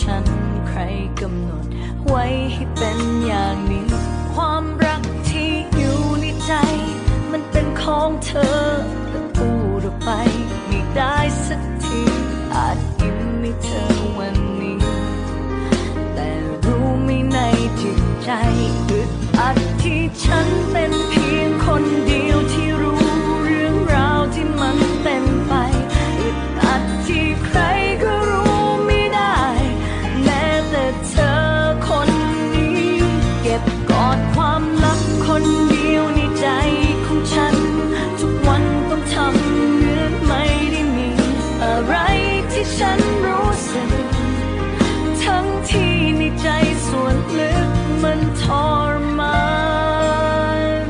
ฉันใครกำหนดไว้ให้เป็นอย่างนี้ ความรักที่อยู่ในใจ มันเป็นของเธอแต่พูดอ เธอวันนี้ แต่รู้ไม่ในจิตใจอึดอัดที่ฉันเป็นเพียงคนเดียวที่รู้เรื่องราวที่มันเป็นไปอึดอัดที่ใครก็รู้ไม่ได้ แม้แต่เธอคนนี้ เก็บกอดความลับคนเดียวในใจของฉัน ทุกวันต้องทำเหมือนไม่ได้มีอะไรที่ฉัน มันทรมาน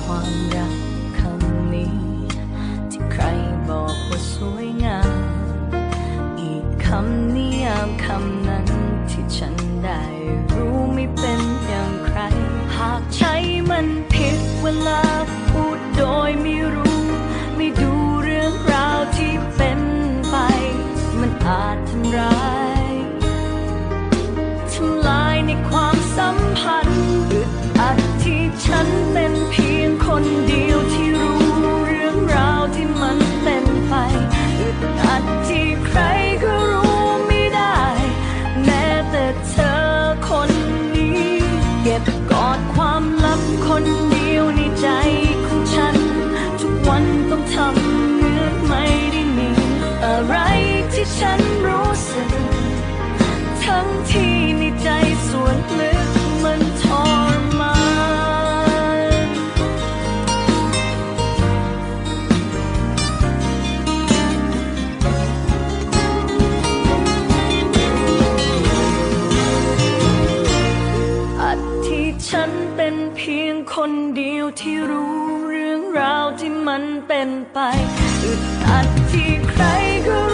ความรักคำนี้ ที่ใครบอกว่าสวยงาม อีกคำนิยามคำนั้นที่ฉัน มันผิดเวลาพูดโดยไม่รู้ ไม่ดูเรื่องราวที่เป็นไป มันอาจทำร้ายทำลายในความสัมพันธ์อึดอัดที่ฉันเป็นเพียงคนเดียวที่รู้เรื่องราวที่มันเป็นไปอึดอัดที่ใครก็รู้ไม่ได้ แม้แต่เธอคนนี้เก็บ ทำเหมือนไม่ได้มีอะไรที่ฉันรู้สึก ทั้งที่ในใจส่วนลึกมันทรมานอัดที่ฉันเป็นเพียงคนเดียวที่รู้ รื่องราวที่มันเป็นไปอึดอัดที่ใครก็